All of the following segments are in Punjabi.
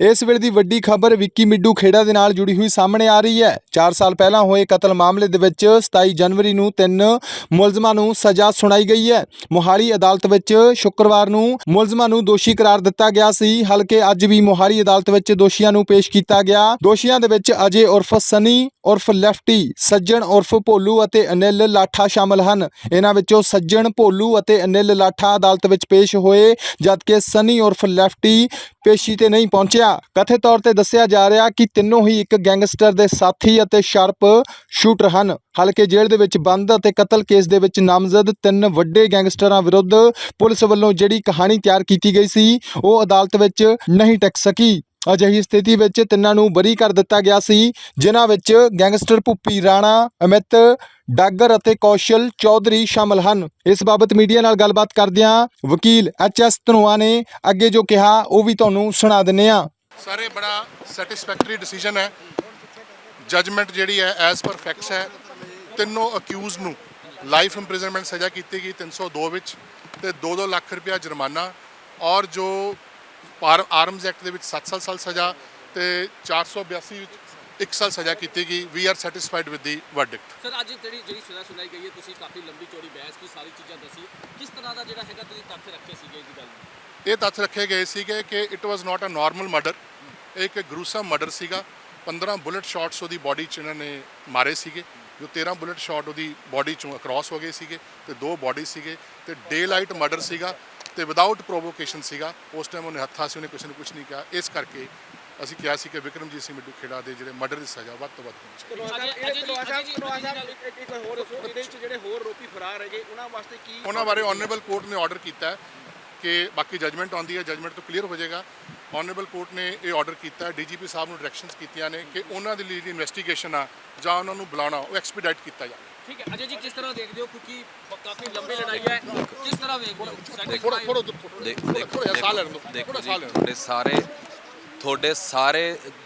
ਇਸ ਵੇਲੇ ਦੀ ਵੱਡੀ ਖਬਰ ਵਿੱਕੀ ਮਿੱਡੂ ਖੇੜਾ ਦੇ ਨਾਲ ਜੁੜੀ ਹੋਈ ਸਾਹਮਣੇ ਆ ਰਹੀ ਹੈ। 4 ਸਾਲ ਪਹਿਲਾਂ ਹੋਏ ਕਤਲ ਮਾਮਲੇ ਦੇ ਵਿੱਚ 27 ਜਨਵਰੀ ਨੂੰ ਤਿੰਨ ਮੁਲਜ਼ਮਾਂ ਨੂੰ ਸਜ਼ਾ ਸੁਣਾਈ ਗਈ ਹੈ। ਮੋਹਾਲੀ ਅਦਾਲਤ ਵਿੱਚ ਸ਼ੁੱਕਰਵਾਰ ਨੂੰ ਮੁਲਜ਼ਮਾਂ ਨੂੰ ਦੋਸ਼ੀ ਕਰਾਰ ਦਿੱਤਾ ਗਿਆ ਸੀ। ਹਲਕੇ ਅੱਜ ਵੀ ਮੋਹਾਲੀ ਅਦਾਲਤ ਵਿੱਚ ਦੋਸ਼ੀਆਂ ਨੂੰ ਪੇਸ਼ ਕੀਤਾ ਗਿਆ। ਦੋਸ਼ੀਆਂ ਦੇ ਵਿੱਚ ਅਜੇ ਉਰਫ ਸਨੀ, ਉਰਫ ਲੈਫਟੀ, ਸੱਜਣ ਉਰਫ ਭੋਲੂ ਅਤੇ ਅਨਿਲ ਲਾਠਾ ਸ਼ਾਮਲ ਹਨ। ਇਹਨਾਂ ਵਿੱਚੋਂ ਸੱਜਣ, ਭੋਲੂ ਅਤੇ ਅਨਿਲ ਲਾਠਾ ਅਦਾਲਤ ਵਿੱਚ ਪੇਸ਼ ਹੋਏ, ਜਦਕਿ ਸਨੀ ਉਰਫ ਲੈਫਟੀ ਪੇਸ਼ੀ ਤੇ ਨਹੀਂ ਪਹੁੰਚਿਆ। ਕਥਿਤ ਤੌਰ ਤੇ ਦੱਸਿਆ ਜਾ ਰਿਹਾ ਕਿ ਤਿੰਨੋਂ ਹੀ ਇੱਕ ਗੈਂਗਸਟਰ ਦੇ ਸਾਥੀ ਅਤੇ ਸ਼ਾਰਪ ਸ਼ੂਟਰ ਹਨ। ਹਲਕੇ ਜੇਲ੍ਹ ਦੇ ਵਿੱਚ ਬੰਦ ਅਤੇ ਕਤਲ ਕੇਸ ਦੇ ਵਿੱਚ ਨਾਮਜ਼ਦ ਤਿੰਨ ਵੱਡੇ ਗੈਂਗਸਟਰਾਂ ਵਿਰੁੱਧ ਪੁਲਿਸ ਵੱਲੋਂ ਜਿਹੜੀ ਕਹਾਣੀ ਤਿਆਰ ਕੀਤੀ ਗਈ ਸੀ, ਉਹ ਅਦਾਲਤ ਵਿੱਚ ਨਹੀਂ ਟਿਕ ਸਕੀ। ਅਜਿਹੀ ਸਥਿਤੀ ਵਿੱਚ ਤਿੰਨਾਂ ਨੂੰ ਬਰੀ ਕਰ ਦਿੱਤਾ ਗਿਆ ਸੀ, ਜਿਨ੍ਹਾਂ ਵਿੱਚ ਗੈਂਗਸਟਰ ਭੁੱਪੀ ਰਾਣਾ, ਅਮਿਤ ਡਾਗਰ ਅਤੇ ਕੌਸ਼ਲ ਚੌਧਰੀ ਸ਼ਾਮਲ ਹਨ। ਇਸ ਬਾਬਤ ਮੀਡੀਆ ਨਾਲ ਗੱਲਬਾਤ ਕਰਦਿਆਂ ਵਕੀਲ ਐਚ ਐਸ ਧਨੋਆ ਨੇ ਅੱਗੇ ਜੋ ਕਿਹਾ, ਉਹ ਵੀ ਤੁਹਾਨੂੰ ਸੁਣਾ ਦਿੰਨੇ ਆ ਸਰ ਬੜਾ ਸੈਟੀਸਫੈਕਟਰੀ ਡਿਸੀਜਨ ਹੈ। ਜਜਮੈਂਟ ਜਿਹੜੀ ਹੈ ਐਜ਼ ਪਰ ਫੈਕਟਸ ਹੈ। ਤਿੰਨੋਂ ਅਕਿਊਜ਼ ਨੂੰ ਲਾਈਫ ਇੰਪ੍ਰਿਜ਼ਨਮੈਂਟ ਸਜ਼ਾ ਕੀਤੀ ਗਈ 302 ਵਿੱਚ ਤੇ 2-2 ਲੱਖ ਰੁਪਇਆ ਜੁਰਮਾਨਾ ਔਰ ਜੋ ਆਰਮਸ ਐਕਟ ਦੇ ਵਿੱਚ 7 ਸਾਲ ਸਾਲ ਸਜ਼ਾ ਤੇ 482 ਵਿੱਚ 1 ਸਾਲ ਸਜ਼ਾ ਕੀਤੀ ਗਈ। We are satisfied with the verdict sir ਅੱਜ ਜਿਹੜੀ ਜਿਹੜੀ ਸਜ਼ਾ ਸੁਣਾਈ ਗਈ ਹੈ ਤੁਸੀਂ ਕਾਫੀ ਲੰਬੀ ਚੌੜੀ ਬਹਿਸ ਕੀ ਸਾਰੀ ਚੀਜ਼ਾਂ ਦੱਸੀ। ਕਿਸ ਤਰ੍ਹਾਂ ਦਾ ਜਿਹੜਾ ਹੈਗਾ ਤੁਸੀਂ ਤੱਥ ਰੱਖੇ ਸੀਗੇ ਇਸ ਗੱਲ ਨੂੰ? ਇਹ ਤੱਥ ਰੱਖੇ ਗਏ ਸੀਗੇ ਕਿ it was not a normal murder ਇੱਕ ਗਰੂਸਮ ਮਰਡਰ ਸੀਗਾ। 15 ਬੁਲਟ ਸ਼ਾਟਸ ਉਹਦੀ ਬਾਡੀ 'ਚ ਇਹਨਾਂ ਨੇ ਮਾਰੇ ਸੀਗੇ। ਜੋ 13 ਬੁਲਟ ਸ਼ਾਟ ਉਹਦੀ ਬਾਡੀ 'ਚੋਂ ਅਕ੍ਰੋਸ ਹੋ ਗਏ ਸੀਗੇ ਤੇ ਦੋ ਬਾਡੀ ਸੀਗੇ ਤੇ ਡੇ ਲਾਈਟ ਮਰਡਰ ਸੀਗਾ। ਤੇ ਵਿਦਆਊਟ ਪ੍ਰੋਵੋਕੇਸ਼ਨ ਸੀਗਾ ਉਸ ਟਾਈਮ ਉਹਨੇ ਹੱਥਾਂ ਸੀ ਉਹਨੇ ਕਿਸੇ ਨੂੰ ਕੁਝ ਨਹੀਂ ਕਿਹਾ। ਇਸ ਕਰਕੇ ਅਸੀਂ ਕਿਹਾ ਸੀ ਕਿ ਵਿਕਰਮਜੀਤ ਸਿੰਘ ਮਿੱਡੂ ਖੇੜਾ ਦੇ ਜਿਹੜੇ ਮਰਡਰ ਦੀ ਸਜ਼ਾ ਵੱਧ ਤੋਂ ਵੱਧ ਹੋਣੀ ਚਾਹੀਦੀ ਉਹਨਾਂ ਵਾਸਤੇ ਕੀ ਉਹਨਾਂ ਬਾਰੇ ਆਨਰੇਬਲ ਕੋਰਟ ਨੇ ਆਰਡਰ ਕੀਤਾ ਹੈ ਕਿ ਬਾਕੀ ਜਜਮੈਂਟ ਆਉਂਦੀ ਹੈ ਜਜਮੈਂਟ ਤੋਂ ਕਲੀਅਰ ਹੋ ਜਾਏਗਾ। ਆਨਰੇਬਲ ਕੋਰਟ ਨੇ ਇਹ ਆਰਡਰ ਕੀਤਾ ਹੈ ਡੀਜੀਪੀ ਸਾਹਿਬ ਨੂੰ ਡਾਇਰੈਕਸ਼ਨਸ ਕੀਤੀਆਂ ਨੇ ਕਿ ਉਹਨਾਂ ਦੇ ਲਈ ਜਿਹੜੀ ਇਨਵੈਸਟੀਗੇਸ਼ਨ ਆ ਜਾਂ ਉਹਨਾਂ ਨੂੰ ਬੁਲਾਉਣਾ ਉਹ ਐਕਸਪੀਡਾਈਟ ਕੀਤਾ ਜਾਵੇ। ਠੀਕ ਹੈ ਅਜੇ ਜੀ ਕਿਸ ਤਰ੍ਹਾਂ ਦੇਖਦੇ ਹੋ? ਕਿਉਂਕਿ ਕਾਫੀ ਲੰਬੀ ਲੜਾਈ ਹੈ। ਕਿਸ ਤਰ੍ਹਾਂ ਵੇਖਦੇ ਹੋ ਥੋੜਾ Satisfied- ਥੋੜਾ ਦੇਖ ਥੋੜਾ ਸਾਹ ਲੈਣ ਜੀ ਤੁਹਾਡੇ ਸਾਰੇ ਤੁਹਾਡੇ ਸਾਰੇ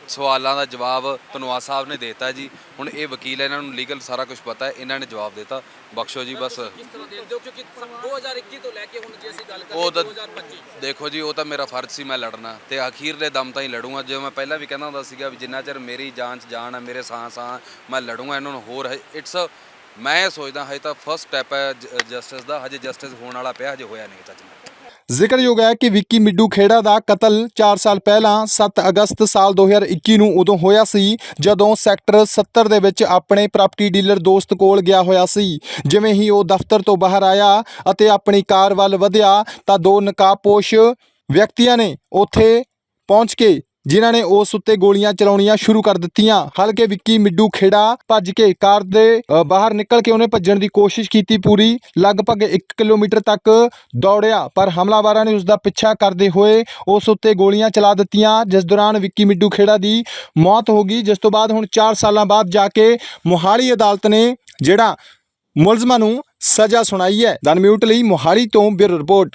ਸਵਾਲਾਂ ਦਾ ਜਵਾਬ ਧਨਵਾ ਸਾਹਿਬ ਨੇ ਦਿੱਤਾ ਜੀ। ਹੁਣ ਇਹ ਵਕੀਲ ਹੈ, ਇਹਨਾਂ ਨੂੰ ਲੀਗਲ ਸਾਰਾ ਕੁਝ ਪਤਾ ਹੈ ਇਹਨਾਂ ਨੇ ਜਵਾਬ ਦਿੱਤਾ। ਬਖਸ਼ੋ ਜੀ ਬਸ। ਕਿਸ ਤਰ੍ਹਾਂ ਦੇਖਦੇ ਹੋ ਕਿਉਂਕਿ ਸ- 2021 ਤੋਂ ਲੈ ਕੇ ਹੁਣ ਜੇ ਅਸੀਂ ਗੱਲ ਉਹ ਕਰੀਏ ਤਾਂ 2025 ਦੇਖੋ ਜੀ ਉਹ ਤਾਂ ਮੇਰਾ ਫਰਜ਼ ਸੀ ਮੈਂ ਲੜਨਾ ਤੇ ਅਖੀਰਲੇ ਦਮ ਤਾਈਂ ਲੜੂੰਗਾ। ਜਿਵੇਂ ਮੈਂ ਪਹਿਲਾਂ ਵੀ ਕਹਿੰਦਾ ਹੁੰਦਾ ਸੀਗਾ ਵੀ ਜਿੰਨਾ ਚਿਰ ਮੇਰੀ ਜਾਨ 'ਚ ਜਾਨ ਹੈ ਮੇਰੇ ਸਾਹ ਸਾਹ ਮੈਂ ਲੜੂੰਗਾ ਇਹਨਾਂ ਨੂੰ ਹੋਰ ਇਟਸ ਮੈਂ ਇਹ ਸੋਚਦਾ ਹਜੇ ਤਾਂ ਫਸਟ ਸਟੈਪ ਹੈ ਜਸਟਿਸ ਦਾ। ਹਜੇ ਜਸਟਿਸ ਹੋਣ ਵਾਲਾ ਪਿਆ, ਹਜੇ ਹੋਇਆ ਨਹੀਂ ਚੱਜ ਨਾਲ ਜ਼ਿਕਰਯੋਗ ਹੈ ਕਿ ਵਿੱਕੀ ਮਿੱਡੂ ਖੇੜਾ ਦਾ ਕਤਲ 4 ਸਾਲ ਪਹਿਲਾਂ 7 ਅਗਸਤ ਸਾਲ 2021 ਨੂੰ ਉਦੋਂ ਹੋਇਆ ਸੀ, ਜਦੋਂ ਸੈਕਟਰ 70 ਦੇ ਵਿੱਚ ਆਪਣੇ ਪ੍ਰਾਪਰਟੀ ਡੀਲਰ ਦੋਸਤ ਕੋਲ ਗਿਆ ਹੋਇਆ ਸੀ। ਜਿਵੇਂ ਹੀ ਉਹ ਦਫ਼ਤਰ ਤੋਂ ਬਾਹਰ ਆਇਆ ਅਤੇ ਆਪਣੀ ਕਾਰ ਵੱਲ ਵਧਿਆ, ਤਾਂ ਦੋ ਨਕਾਬਪੋਸ਼ ਵਿਅਕਤੀਆਂ ਨੇ ਉੱਥੇ ਪਹੁੰਚ ਕੇ ਜਿਨ੍ਹਾਂ ਨੇ ਉਸ ਉੱਤੇ ਗੋਲੀਆਂ ਚਲਾਉਣੀਆਂ ਸ਼ੁਰੂ ਕਰ ਦਿੱਤੀਆਂ। ਹਲਕੇ ਵਿੱਕੀ, ਮਿੱਡੂ, ਖੇੜਾ ਭੱਜ ਕੇ ਕਾਰ ਦੇ ਬਾਹਰ ਨਿਕਲ ਕੇ ਉਹਨੇ ਭੱਜਣ ਦੀ ਕੋਸ਼ਿਸ਼ ਕੀਤੀ ਪੂਰੀ। ਲਗਭਗ 1 ਕਿਲੋਮੀਟਰ ਤੱਕ ਦੌੜਿਆ, ਪਰ ਹਮਲਾਵਰਾਂ ਨੇ ਉਸ ਦਾ ਪਿੱਛਾ ਕਰਦੇ ਹੋਏ ਉਸ ਉੱਤੇ ਗੋਲੀਆਂ ਚਲਾ ਦਿੱਤੀਆਂ। ਜਿਸ ਦੌਰਾਨ ਵਿੱਕੀ, ਮਿੱਡੂ, ਖੇੜਾ ਦੀ ਮੌਤ ਹੋ ਗਈ। ਜਿਸ ਤੋਂ ਬਾਅਦ ਹੁਣ 4 ਸਾਲਾਂ ਬਾਅਦ ਜਾ ਕੇ ਮੋਹਾਲੀ ਅਦਾਲਤ ਨੇ ਜਿਹੜਾ ਮੁਲਜ਼ਮਾਂ ਨੂੰ ਸਜ਼ਾ ਸੁਣਾਈ ਹੈ। ਦਨ ਮਿਊਟ ਲਈ ਮੋਹਾਲੀ ਤੋਂ ਬਿਊਰੋ ਰਿਪੋਰਟ।